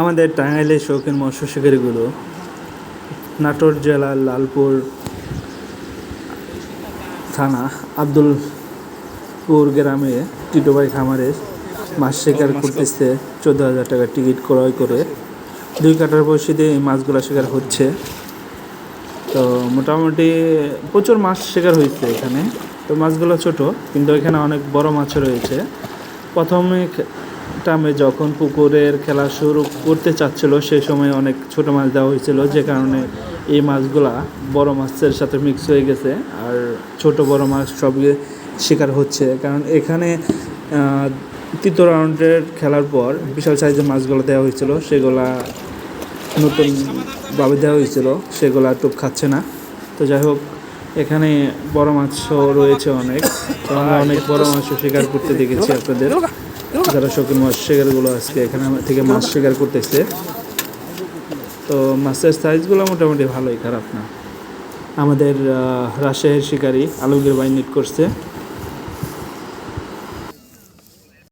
আমাদের টাঙ্গাইলের শৌখিন মৎস্য শিকারীগুলো নাটোর জেলার লালপুর থানা আব্দুলপুর গ্রামে টিটোবাই খামারে মাছ শিকার করতেছে চোদ্দ হাজার টাকার টিকিট ক্রয় করে। দুই কাটার বয়সীতে এই মাছগুলো শিকার হচ্ছে। তো মোটামুটি প্রচুর মাছ শিকার হয়েছে এখানে। তো মাছগুলো ছোট, কিন্তু এখানে অনেক বড় মাছ রয়েছে। প্রথমে টামে যখন পুকুরের খেলা শুরু করতে চাচ্ছিল সেই সময় অনেক ছোট মাছ দেওয়া হয়েছিল, যে কারণে এই মাছগুলা বড় মাছের সাথে মিক্স হয়ে গেছে। আর ছোট বড় মাছ সবই শিকার হচ্ছে। কারণ এখানে তৃতীয় রাউন্ডের খেলার পর বিশাল সাইজের মাছগুলো দেওয়া হয়েছিল। সেগুলা নতুনভাবে দেওয়া হয়েছিল। সেগুলো আর টোপ খাচ্ছে না। তো যাই হোক, এখানে বড় মাছও রয়েছে অনেক। আমরা অনেক বড় মাছও শিকার করতে দেখেছি আপনাদের। যারা শৌখিন মাছ শিকারগুলো আজকে এখানে থেকে মাছ শিকার করতেছে। তো মাছের সাইজগুলো মোটামুটি ভালোই, খারাপ না। আমাদের রাজশাহীর শিকারী আলমগীর ভাই নিট করছে।